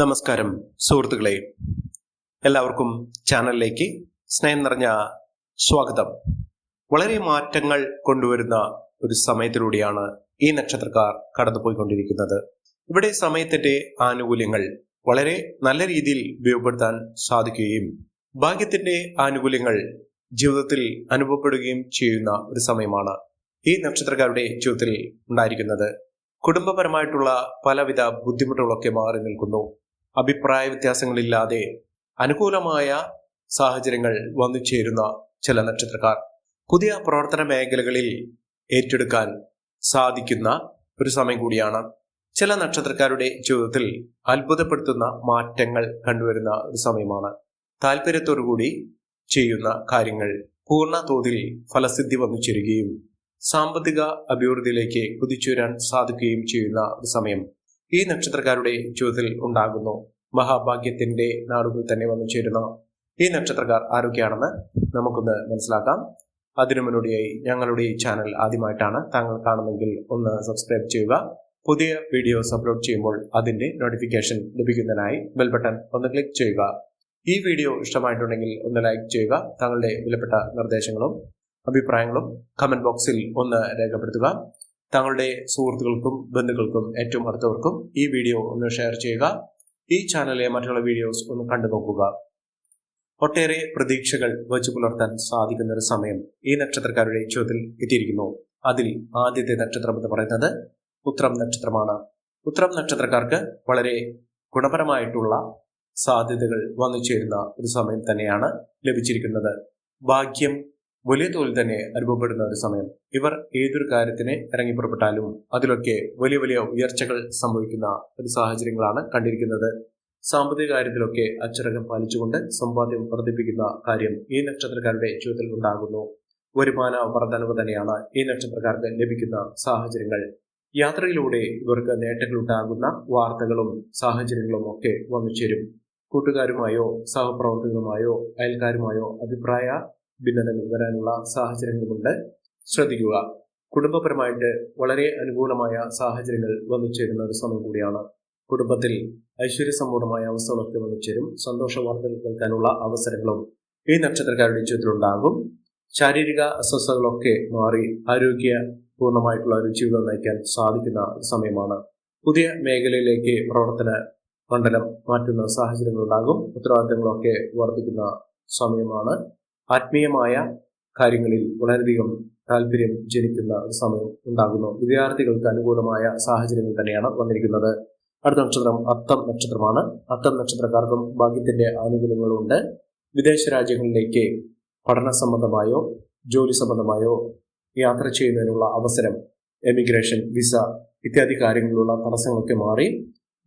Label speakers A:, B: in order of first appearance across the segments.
A: നമസ്കാരം സുഹൃത്തുക്കളെ. എല്ലാവർക്കും ചാനലിലേക്ക് സ്നേഹം നിറഞ്ഞ സ്വാഗതം. വളരെ മാറ്റങ്ങൾ കൊണ്ടുവരുന്ന ഒരു സമയത്തിലൂടെയാണ് ഈ നക്ഷത്രക്കാർ കടന്നുപോയിക്കൊണ്ടിരിക്കുന്നത്. ഇവിടെ സമയത്തിന്റെ ആനുകൂല്യങ്ങൾ വളരെ നല്ല രീതിയിൽ ഉപയോഗപ്പെടുത്താൻ സാധിക്കുകയും ഭാഗ്യത്തിന്റെ ആനുകൂല്യങ്ങൾ ജീവിതത്തിൽ അനുഭവപ്പെടുകയും ചെയ്യുന്ന ഒരു സമയമാണ് ഈ നക്ഷത്രക്കാരുടെ ജീവിതത്തിൽ ഉണ്ടായിരിക്കുന്നത്. കുടുംബപരമായിട്ടുള്ള പലവിധ ബുദ്ധിമുട്ടുകളൊക്കെ മാറി നിൽക്കുന്നു. അഭിപ്രായ വ്യത്യാസങ്ങളില്ലാതെ അനുകൂലമായ സാഹചര്യങ്ങൾ വന്നു ചേരുന്ന ചില നക്ഷത്രക്കാർ. പുതിയ പ്രവർത്തന മേഖലകളിൽ ഏറ്റെടുക്കാൻ സാധിക്കുന്ന ഒരു സമയം കൂടിയാണ്. ചില നക്ഷത്രക്കാരുടെ ജീവിതത്തിൽ അത്ഭുതപ്പെടുത്തുന്ന മാറ്റങ്ങൾ കണ്ടുവരുന്ന ഒരു സമയമാണ്. താല്പര്യത്തോടുകൂടി ചെയ്യുന്ന കാര്യങ്ങൾ പൂർണ തോതിൽ ഫലസിദ്ധി വന്നു ചേരുകയും സാമ്പത്തിക അഭിവൃദ്ധിയിലേക്ക് കുതിച്ചുവരാൻ സാധിക്കുകയും ചെയ്യുന്ന ഒരു സമയം ഈ നക്ഷത്രക്കാരുടെ ജീവിതത്തിൽ ഉണ്ടാകുന്നു. മഹാഭാഗ്യത്തിന്റെ നാടുകൾ തന്നെ വന്നു ചേരുന്ന ഈ നക്ഷത്രക്കാർ ആരൊക്കെയാണെന്ന് നമുക്കൊന്ന് മനസ്സിലാക്കാം. അതിനു മുന്നോടിയായി ഞങ്ങളുടെ ഈ ചാനൽ ആദ്യമായിട്ടാണ് താങ്കൾ കാണുന്നെങ്കിൽ ഒന്ന് സബ്സ്ക്രൈബ് ചെയ്യുക. പുതിയ വീഡിയോസ് അപ്ലോഡ് ചെയ്യുമ്പോൾ അതിന്റെ നോട്ടിഫിക്കേഷൻ ലഭിക്കുന്നതിനായി ബെൽ ബട്ടൺ ഒന്ന് ക്ലിക്ക് ചെയ്യുക. ഈ വീഡിയോ ഇഷ്ടമായിട്ടുണ്ടെങ്കിൽ ഒന്ന് ലൈക്ക് ചെയ്യുക. താങ്കളുടെ വിലപ്പെട്ട നിർദ്ദേശങ്ങളും അഭിപ്രായങ്ങളും കമന്റ് ബോക്സിൽ ഒന്ന് രേഖപ്പെടുത്തുക. താങ്കളുടെ സുഹൃത്തുക്കൾക്കും ബന്ധുക്കൾക്കും ഏറ്റവും അടുത്തവർക്കും ഈ വീഡിയോ ഒന്ന് ഷെയർ ചെയ്യുക. ഈ ചാനലിലെ മറ്റുള്ള വീഡിയോസ് ഒന്ന് കണ്ടു നോക്കുക. ഒട്ടേറെ പ്രതീക്ഷകൾ വച്ചു പുലർത്താൻ സാധിക്കുന്ന ഒരു സമയം ഈ നക്ഷത്രക്കാരുടെ ചോദ്യത്തിൽ എത്തിയിരിക്കുന്നു. അതിൽ ആദ്യത്തെ നക്ഷത്രം എന്ന് പറയുന്നത് ഉത്രം നക്ഷത്രമാണ്. ഉത്രം നക്ഷത്രക്കാർക്ക് വളരെ ഗുണപരമായിട്ടുള്ള സാധ്യതകൾ വന്നു ചേരുന്ന ഒരു സമയം തന്നെയാണ് ലഭിച്ചിരിക്കുന്നത്. ഭാഗ്യം വലിയ തോതിൽ തന്നെ അനുഭവപ്പെടുന്ന ഒരു സമയം. ഇവർ ഏതൊരു കാര്യത്തിന് ഇറങ്ങി പുറപ്പെട്ടാലും അതിലൊക്കെ വലിയ വലിയ ഉയർച്ചകൾ സംഭവിക്കുന്ന ഒരു സാഹചര്യങ്ങളാണ് കണ്ടിരിക്കുന്നത്. സാമ്പത്തിക കാര്യത്തിലൊക്കെ അച്ചടക്കം പാലിച്ചുകൊണ്ട് സമ്പാദ്യം വർദ്ധിപ്പിക്കുന്ന കാര്യം ഈ നക്ഷത്രക്കാരുടെ ജീവിതത്തിൽ ഉണ്ടാകുന്നു. വരുമാന വർധനവ് തന്നെയാണ് ഈ നക്ഷത്രക്കാർക്ക് ലഭിക്കുന്ന സാഹചര്യങ്ങൾ. യാത്രയിലൂടെ ഇവർക്ക് നേട്ടങ്ങളുണ്ടാകുന്ന വാർത്തകളും സാഹചര്യങ്ങളും ഒക്കെ വന്നു ചേരും കൂട്ടുകാരുമായോ സഹപ്രവർത്തകരുമായോ അയൽക്കാരുമായോ അഭിപ്രായ ഭിന്നതകൾ വരാനുള്ള സാഹചര്യങ്ങളുമുണ്ട്. ശ്രദ്ധിക്കുക. കുടുംബപരമായിട്ട് വളരെ അനുകൂലമായ സാഹചര്യങ്ങൾ വന്നു ചേരുന്ന ഒരു സമയം കൂടിയാണ് കുടുംബത്തിൽ ഐശ്വര്യസമ്പൂർണമായ അവസ്ഥകളൊക്കെ വന്നു ചേരും സന്തോഷ വാർത്തകൾ കേൾക്കാനുള്ള അവസരങ്ങളും ഈ നക്ഷത്രക്കാരുടെ ജീവിതത്തിലുണ്ടാകും. ശാരീരിക അസ്വസ്ഥതകളൊക്കെ മാറി ആരോഗ്യ പൂർണമായിട്ടുള്ള ഒരു ജീവിതം നയിക്കാൻ സാധിക്കുന്ന സമയമാണ്. പുതിയ മേഖലയിലേക്ക് പ്രവർത്തന മണ്ഡലം മാറ്റുന്ന സാഹചര്യങ്ങളുണ്ടാകും. ഉത്തരവാദിത്തങ്ങളൊക്കെ വർദ്ധിക്കുന്ന സമയമാണ്. ആത്മീയമായ കാര്യങ്ങളിൽ വളരെയധികം താല്പര്യം ജനിക്കുന്ന ഒരു സമയം ഉണ്ടാകുന്നു. വിദ്യാർത്ഥികൾക്ക് അനുകൂലമായ സാഹചര്യങ്ങൾ തന്നെയാണ് വന്നിരിക്കുന്നത്. അടുത്ത നക്ഷത്രം അത്തം നക്ഷത്രമാണ്. അത്തം നക്ഷത്രക്കാർക്കും ഭാഗ്യത്തിന്റെ ആനുകൂല്യങ്ങളുണ്ട്. വിദേശ രാജ്യങ്ങളിലേക്ക് പഠന സംബന്ധമായോ ജോലി സംബന്ധമായോ യാത്ര ചെയ്യുന്നതിനുള്ള അവസരം എമിഗ്രേഷൻ വിസ ഇത്യാദി കാര്യങ്ങളിലുള്ള തടസ്സങ്ങളൊക്കെ മാറി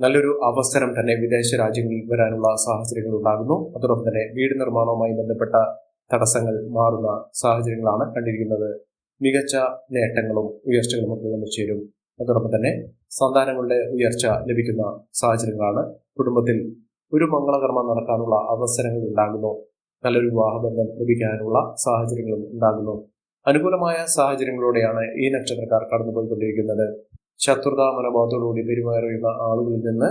A: നല്ലൊരു അവസരം തന്നെ വിദേശ രാജ്യങ്ങളിൽ വരാനുള്ള സാഹചര്യങ്ങൾ ഉണ്ടാകുന്നു. അതോടൊപ്പം തന്നെ വീട് നിർമ്മാണവുമായി ബന്ധപ്പെട്ട തടസ്സങ്ങൾ മാറുന്ന സാഹചര്യങ്ങളാണ് കണ്ടിരിക്കുന്നത്. മികച്ച നേട്ടങ്ങളും ഉയർച്ചകളും ഒക്കെ വന്നു ചേരും. അതോടൊപ്പം തന്നെ സന്താനങ്ങളുടെ ഉയർച്ച ലഭിക്കുന്ന സാഹചര്യങ്ങളാണ്. കുടുംബത്തിൽ ഒരു മംഗളകർമ്മം നടക്കാനുള്ള അവസരങ്ങൾ ഉണ്ടാകുന്നു. നല്ലൊരു വിവാഹബന്ധം ലഭിക്കാനുള്ള സാഹചര്യങ്ങളും ഉണ്ടാകുന്നു. അനുകൂലമായ സാഹചര്യങ്ങളോടെയാണ് ഈ നക്ഷത്രക്കാർ കടന്നുപോയിക്കൊണ്ടിരിക്കുന്നത്. ശത്രുതാ മനോഭാവത്തോടുകൂടി പെരുമാറിയുന്ന ആളുകളിൽ നിന്ന്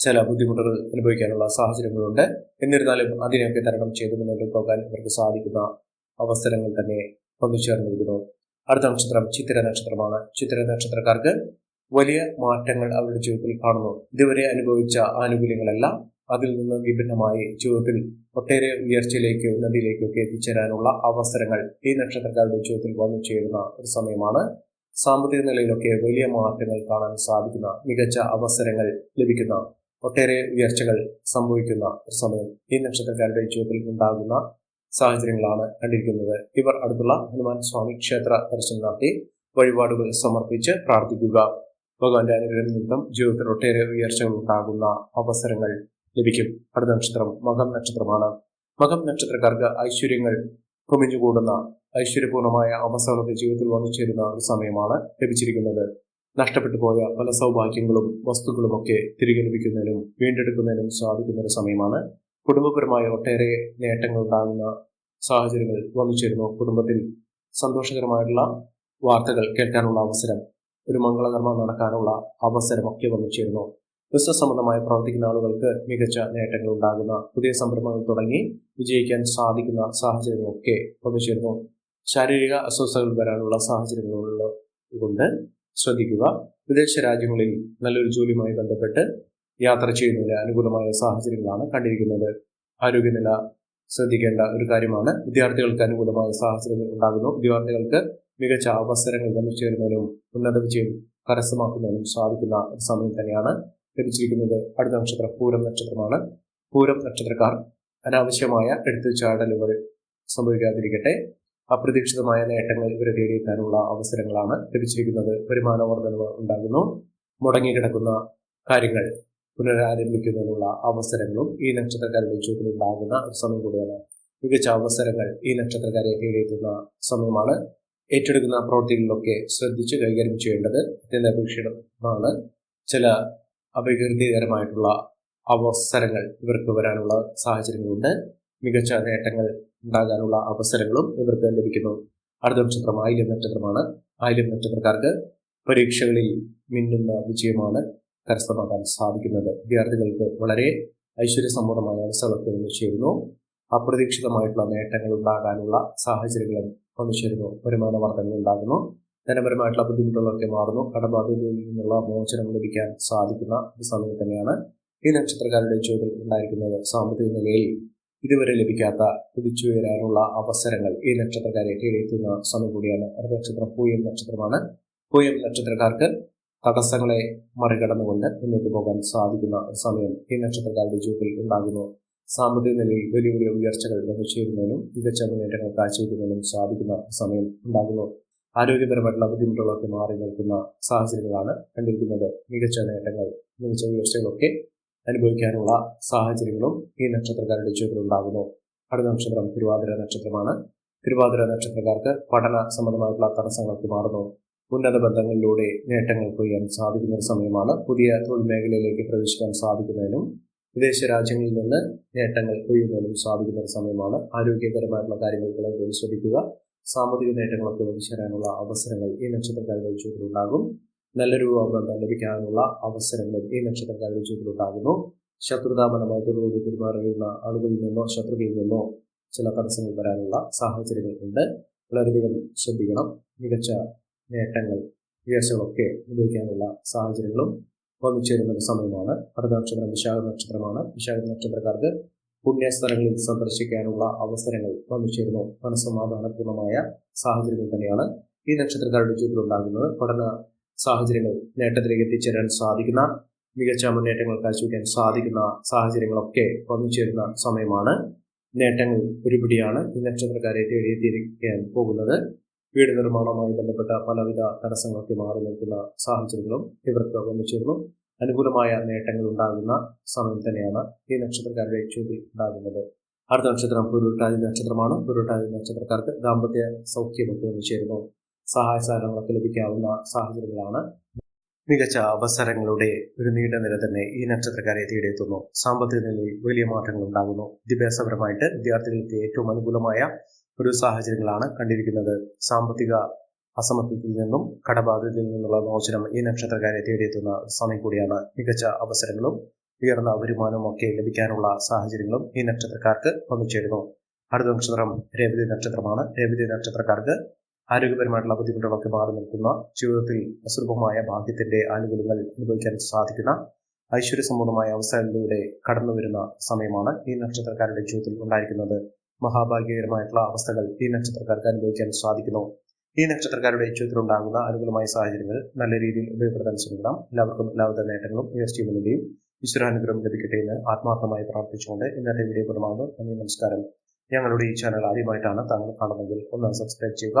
A: ചില ബുദ്ധിമുട്ടുകൾ അനുഭവിക്കാനുള്ള സാഹചര്യങ്ങളുണ്ട്. എന്നിരുന്നാലും അതിനെയൊക്കെ തരണം ചെയ്ത് മുന്നോട്ട് പോകാൻ ഇവർക്ക് സാധിക്കുന്ന അവസരങ്ങൾ തന്നെ വന്നു ചേർന്നിരിക്കുന്നു അടുത്ത നക്ഷത്രം ചിത്തിര നക്ഷത്രമാണ്. ചിത്തിര നക്ഷത്രക്കാർക്ക് വലിയ മാറ്റങ്ങൾ അവരുടെ ജീവിതത്തിൽ കാണുന്നു. ഇതുവരെ അനുഭവിച്ച ആനുകൂല്യങ്ങളെല്ലാം അതിൽ നിന്ന് വിഭിന്നമായി ജീവിതത്തിൽ ഒട്ടേറെ ഉയർച്ചയിലേക്ക് ഉന്നതിയിലേക്കൊക്കെ എത്തിച്ചേരാനുള്ള അവസരങ്ങൾ ഈ നക്ഷത്രക്കാരുടെ ജീവിതത്തിൽ വന്നു ചേരുന്ന ഒരു സമയമാണ്. സാമ്പത്തിക നിലയിലൊക്കെ വലിയ മാറ്റങ്ങൾ കാണാൻ സാധിക്കുന്ന മികച്ച അവസരങ്ങൾ ലഭിക്കുന്ന ഒട്ടേറെ ഉയർച്ചകൾ സംഭവിക്കുന്ന ഒരു സമയം ഈ നക്ഷത്രക്കാരുടെ ജീവിതത്തിൽ ഉണ്ടാകുന്ന സാഹചര്യങ്ങളാണ് കണ്ടിരിക്കുന്നത്. ഇവർ അടുത്തുള്ള ഹനുമാൻ സ്വാമി ക്ഷേത്ര ദർശനം നടത്തി വഴിപാടുകൾ സമർപ്പിച്ച് പ്രാർത്ഥിക്കുക. ഭഗവാന്റെ അനുഗ്രഹം നിമിത്തം ജീവിതത്തിൽ ഒട്ടേറെ ഉയർച്ചകൾ ഉണ്ടാകുന്ന അവസരങ്ങൾ ലഭിക്കും. അടുത്ത നക്ഷത്രം മകം നക്ഷത്രമാണ്. മകം നക്ഷത്രക്കാർക്ക് ഐശ്വര്യങ്ങൾ കുമിഞ്ഞുകൂടുന്ന ഐശ്വര്യപൂർണമായ അവസ്ഥകളൊക്കെ ജീവിതത്തിൽ വന്നു ചേരുന്ന ഒരു സമയമാണ് ലഭിച്ചിരിക്കുന്നത്. നഷ്ടപ്പെട്ടു പോയ പല സൗഭാഗ്യങ്ങളും വസ്തുക്കളുമൊക്കെ തിരികെ ലഭിക്കുന്നതിനും വീണ്ടെടുക്കുന്നതിനും സാധിക്കുന്ന ഒരു സമയമാണ്. കുടുംബപരമായ ഒട്ടേറെ നേട്ടങ്ങൾ ഉണ്ടാകുന്ന സാഹചര്യങ്ങൾ വന്നു ചേരുന്നു. കുടുംബത്തിൽ സന്തോഷകരമായിട്ടുള്ള വാർത്തകൾ കേൾക്കാനുള്ള അവസരം ഒരു മംഗളകർമ്മം നടക്കാനുള്ള അവസരമൊക്കെ വന്നു ചേരുന്നു. ബിസിനസ് സംബന്ധമായി പ്രവർത്തിക്കുന്ന ആളുകൾക്ക് മികച്ച നേട്ടങ്ങൾ ഉണ്ടാകുന്ന പുതിയ സംരംഭങ്ങൾ തുടങ്ങി വിജയിക്കാൻ സാധിക്കുന്ന സാഹചര്യങ്ങളൊക്കെ വന്നു ചേരുന്നു. ശാരീരിക അസ്വസ്ഥതകൾ വരാനുള്ള സാഹചര്യങ്ങളുള്ള കൊണ്ട് ശ്രദ്ധിക്കുക. വിദേശ രാജ്യങ്ങളിൽ നല്ലൊരു ജോലിയുമായി ബന്ധപ്പെട്ട് യാത്ര ചെയ്യുന്നതിന് അനുകൂലമായ സാഹചര്യങ്ങളാണ് കണ്ടിരിക്കുന്നത്. ആരോഗ്യനില ശ്രദ്ധിക്കേണ്ട ഒരു കാര്യമാണ്. വിദ്യാർത്ഥികൾക്ക് അനുകൂലമായ സാഹചര്യങ്ങൾ ഉണ്ടാകുന്നു. വിദ്യാർത്ഥികൾക്ക് മികച്ച അവസരങ്ങൾ വന്നു ചേരുന്നതിനും ഉന്നത വിജയം കരസ്ഥമാക്കുന്നതിനും സാധിക്കുന്ന ഒരു സമയം തന്നെയാണ് ലഭിച്ചിരിക്കുന്നത്. അടുത്ത നക്ഷത്രം പൂരം നക്ഷത്രമാണ്. പൂരം നക്ഷത്രക്കാർ അനാവശ്യമായ എടുത്തുചാടലുകൾ സംഭവിക്കാതിരിക്കട്ടെ. അപ്രതീക്ഷിതമായ നേട്ടങ്ങൾ ഇവരെ തേടിയെത്താനുള്ള അവസരങ്ങളാണ് ലഭിച്ചിരിക്കുന്നത്. വരുമാന വർധനവ് ഉണ്ടാകുന്നു. മുടങ്ങിക്കിടക്കുന്ന കാര്യങ്ങൾ പുനരാരംഭിക്കുന്നതിനുള്ള അവസരങ്ങളും ഈ നക്ഷത്രക്കാരുടെ ജീവിതത്തിൽ ഉണ്ടാകുന്ന സമയം കൂടിയാണ്. മികച്ച അവസരങ്ങൾ ഈ നക്ഷത്രക്കാരെ തേടിയെത്തുന്ന സമയമാണ്. ഏറ്റെടുക്കുന്ന പ്രവൃത്തികളിലൊക്കെ ശ്രദ്ധിച്ച് കൈകാര്യം ചെയ്യേണ്ടത് അത്യന്താപേക്ഷിതമാണ് ചില അപകീർത്തികരമായിട്ടുള്ള അവസരങ്ങൾ ഇവർക്ക് വരാനുള്ള സാഹചര്യങ്ങളുണ്ട്. മികച്ച നേട്ടങ്ങൾ ഉണ്ടാകാനുള്ള അവസരങ്ങളും ഇവർക്ക് ലഭിക്കുന്നു. അടുത്ത നക്ഷത്രം ആയില്യം നക്ഷത്രമാണ്. ആയില്യം നക്ഷത്രക്കാർക്ക് പരീക്ഷകളിൽ മിന്നുന്ന വിജയമാണ് കരസ്ഥമാക്കാൻ സാധിക്കുന്നത്. വിദ്യാർത്ഥികൾക്ക് വളരെ ഐശ്വര്യസമ്പൂർണമായ അവസരമൊക്കെ വന്നു ചേരുന്നു അപ്രതീക്ഷിതമായിട്ടുള്ള നേട്ടങ്ങൾ ഉണ്ടാകാനുള്ള സാഹചര്യങ്ങളും വന്നു ചേരുന്നു വരുമാന വർദ്ധനകൾ ഉണ്ടാകുന്നു. ധനപരമായിട്ടുള്ള ബുദ്ധിമുട്ടുകളൊക്കെ മാറുന്നു. കടബാധ്യതയിൽ നിന്നുള്ള മോചനം ലഭിക്കാൻ സാധിക്കുന്ന ഒരു സമയം തന്നെയാണ് ഈ നക്ഷത്രക്കാരുടെ ജോലിയിൽ ഉണ്ടായിരിക്കുന്നത്. സാമ്പത്തിക നിലയിൽ ഇതുവരെ ലഭിക്കാത്ത കുതിച്ചുയരാനുള്ള അവസരങ്ങൾ ഈ നക്ഷത്രക്കാരെ തേടിയെത്തുന്ന സമയം കൂടിയാണ്. അടുത്ത നക്ഷത്രം പൂയം നക്ഷത്രമാണ്. പൂയം നക്ഷത്രക്കാർക്ക് തടസ്സങ്ങളെ മറികടന്നുകൊണ്ട് മുന്നോട്ട് പോകാൻ സാധിക്കുന്ന സമയം ഈ നക്ഷത്രക്കാരുടെ ജീവിതത്തിൽ ഉണ്ടാകുന്നു. സാമ്പത്തിക നിലയിൽ വലിയ വലിയ ഉയർച്ചകൾ ലഭിച്ചിരുന്നതിനും ചേരുന്നതിനും മികച്ച മുന്നേറ്റങ്ങൾ കാഴ്ചവെക്കുന്നതിനും സാധിക്കുന്ന സമയം ഉണ്ടാകുന്നു. ആരോഗ്യപരമായിട്ടുള്ള ബുദ്ധിമുട്ടുകളൊക്കെ മാറി നിൽക്കുന്ന സാഹചര്യങ്ങളാണ് കണ്ടിരിക്കുന്നത്. മികച്ച നേട്ടങ്ങൾ മികച്ച ഉയർച്ചകളൊക്കെ അനുഭവിക്കാനുള്ള സാഹചര്യങ്ങളും ഈ നക്ഷത്രക്കാരുടെ ജീവിതത്തിൽ ഉണ്ടാകുന്നു. അടുത്ത നക്ഷത്രം തിരുവാതിര നക്ഷത്രമാണ്. തിരുവാതിര നക്ഷത്രക്കാർക്ക് പഠന സംബന്ധമായിട്ടുള്ള തടസ്സങ്ങൾക്ക് മാറുന്നു. ഉന്നത ബന്ധങ്ങളിലൂടെ നേട്ടങ്ങൾ കൊയ്യാൻ സാധിക്കുന്ന ഒരു സമയമാണ്. പുതിയ തൊഴിൽ മേഖലയിലേക്ക് പ്രവേശിക്കാൻ സാധിക്കുന്നതിനും വിദേശ രാജ്യങ്ങളിൽ നിന്ന് നേട്ടങ്ങൾ കൊയ്യുന്നതിനും സാധിക്കുന്ന ഒരു സമയമാണ്. ആരോഗ്യകരമായിട്ടുള്ള കാര്യങ്ങൾ വളരെ ശ്രദ്ധിക്കുക. സാമ്പത്തിക നേട്ടങ്ങളൊക്കെ വഹിച്ചേരാനുള്ള അവസരങ്ങൾ ഈ നക്ഷത്രക്കാരുടെ ജീവിതത്തിൽ ഉണ്ടാകും. നല്ലൊരു ബന്ധം ലഭിക്കാനുള്ള അവസരങ്ങളും ഈ നക്ഷത്രക്കാരുടെ ജീവിതത്തിൽ ഉണ്ടാകുന്നു തുടർന്ന് പെരുമാറിയുന്ന ആളുകളിൽ നിന്നോ ശത്രുക്കളിൽ നിന്നോ ചില തടസ്സങ്ങൾ വരാനുള്ള സാഹചര്യങ്ങൾ ഉണ്ട്. വളരെയധികം ശ്രദ്ധിക്കണം. മികച്ച നേട്ടങ്ങൾ ഉയർച്ചകളൊക്കെ അനുഭവിക്കാനുള്ള സാഹചര്യങ്ങളും വന്നു ചേരുന്ന ഒരു സമയമാണ്. അടുത്ത നക്ഷത്രം വിശാഖ നക്ഷത്രമാണ്. വിശാഖ നക്ഷത്രക്കാർക്ക് പുണ്യസ്ഥലങ്ങളിൽ സന്ദർശിക്കാനുള്ള അവസരങ്ങൾ വന്നു ചേരുന്നു. മനസ്സമാധാനപൂർണമായ സാഹചര്യങ്ങൾ തന്നെയാണ് ഈ നക്ഷത്രക്കാരുടെ ജീവിതത്തിൽ ഉണ്ടാകുന്നത് പഠന സാഹചര്യങ്ങൾ നേട്ടത്തിലേക്ക് എത്തിച്ചേരാൻ സാധിക്കുന്ന മികച്ച മുന്നേറ്റങ്ങൾ കാഴ്ചവെക്കാൻ സാധിക്കുന്ന സാഹചര്യങ്ങളൊക്കെ വന്നു ചേരുന്ന സമയമാണ്. നേട്ടങ്ങൾ ഒരുപിടിയാണ് ഈ നക്ഷത്രക്കാരെ തേടിയെത്തിയിരിക്കാൻ പോകുന്നത്. വീട് നിർമ്മാണവുമായി ബന്ധപ്പെട്ട പലവിധ തടസ്സങ്ങളൊക്കെ മാറി നിൽക്കുന്ന സാഹചര്യങ്ങളും ഇവർക്ക് വന്നു ചേർന്നു അനുകൂലമായ നേട്ടങ്ങൾ ഉണ്ടാകുന്ന സമയം തന്നെയാണ് ഈ നക്ഷത്രക്കാരുടെ ചോദ്യം ഉണ്ടാകുന്നത്. അടുത്ത നക്ഷത്രം പുരുട്ടാതി നക്ഷത്രമാണ്. പുരുട്ടാതി നക്ഷത്രക്കാർക്ക് ദാമ്പത്യ സൗഖ്യമൊക്കെ വന്നു ചേരുന്നു. സഹായ സഹകരണങ്ങളൊക്കെ ലഭിക്കാവുന്ന സാഹചര്യങ്ങളാണ്. മികച്ച അവസരങ്ങളുടെ ഒരു നീണ്ട നില തന്നെ ഈ നക്ഷത്രക്കാരെ തേടിയെത്തുന്നു. സാമ്പത്തിക നിലയിൽ വലിയ മാറ്റങ്ങൾ ഉണ്ടാകുന്നു. വിദ്യാഭ്യാസപരമായിട്ട് വിദ്യാർത്ഥികൾക്ക് ഏറ്റവും അനുകൂലമായ ഒരു സാഹചര്യങ്ങളാണ് കണ്ടിരിക്കുന്നത്. സാമ്പത്തിക അസമത്വത്തിൽ നിന്നും കടബാധ്യതയിൽ നിന്നുള്ള മോചനം ഈ നക്ഷത്രക്കാരെ തേടിയെത്തുന്ന സമയം കൂടിയാണ്. മികച്ച അവസരങ്ങളും ഉയർന്ന വരുമാനവും ഒക്കെ ലഭിക്കാനുള്ള സാഹചര്യങ്ങളും ഈ നക്ഷത്രക്കാർക്ക് വന്നു ചേരുന്നു. അടുത്ത നക്ഷത്രം രേവതി നക്ഷത്രമാണ്. രേവതി നക്ഷത്രക്കാർക്ക് ആരോഗ്യപരമായിട്ടുള്ള ബുദ്ധിമുട്ടുകളൊക്കെ മാറി നിൽക്കുന്ന ജീവിതത്തിൽ അസുലഭമായ ഭാഗ്യത്തിന്റെ ആനുകൂല്യങ്ങൾ അനുഭവിക്കാൻ സാധിക്കുന്ന ഐശ്വര്യസമ്പൂർണമായ അവസരങ്ങളിലൂടെ കടന്നു വരുന്ന സമയമാണ് ഈ നക്ഷത്രക്കാരുടെ ജീവിതത്തിൽ ഉണ്ടായിരിക്കുന്നത്. മഹാഭാഗ്യകരമായിട്ടുള്ള അവസ്ഥകൾ ഈ നക്ഷത്രക്കാർക്ക് അനുഭവിക്കാൻ സാധിക്കുന്നു. ഈ നക്ഷത്രക്കാരുടെ ജീവിതത്തിൽ ഉണ്ടാകുന്ന അനുകൂലമായ സാഹചര്യങ്ങൾ നല്ല രീതിയിൽ ഉപയോഗപ്പെടുത്താൻ ശ്രമിക്കണം. എല്ലാവർക്കും എല്ലാവിധ നേട്ടങ്ങളും ഉയർച്ചയുമെന്നതിന്റെയും ഈശ്വരാനുഗ്രഹം ലഭിക്കട്ടെ എന്ന് ആത്മാർത്ഥമായി പ്രാർത്ഥിച്ചുകൊണ്ട് ഇന്നത്തെ വീഡിയോ പൂർണമാകുന്നു. നന്ദി നമസ്കാരം. ഞങ്ങളുടെ ഈ ചാനൽ ആദ്യമായിട്ടാണ് താങ്കൾ കാണുന്നതെങ്കിൽ ഒന്ന് സബ്സ്ക്രൈബ് ചെയ്യുക.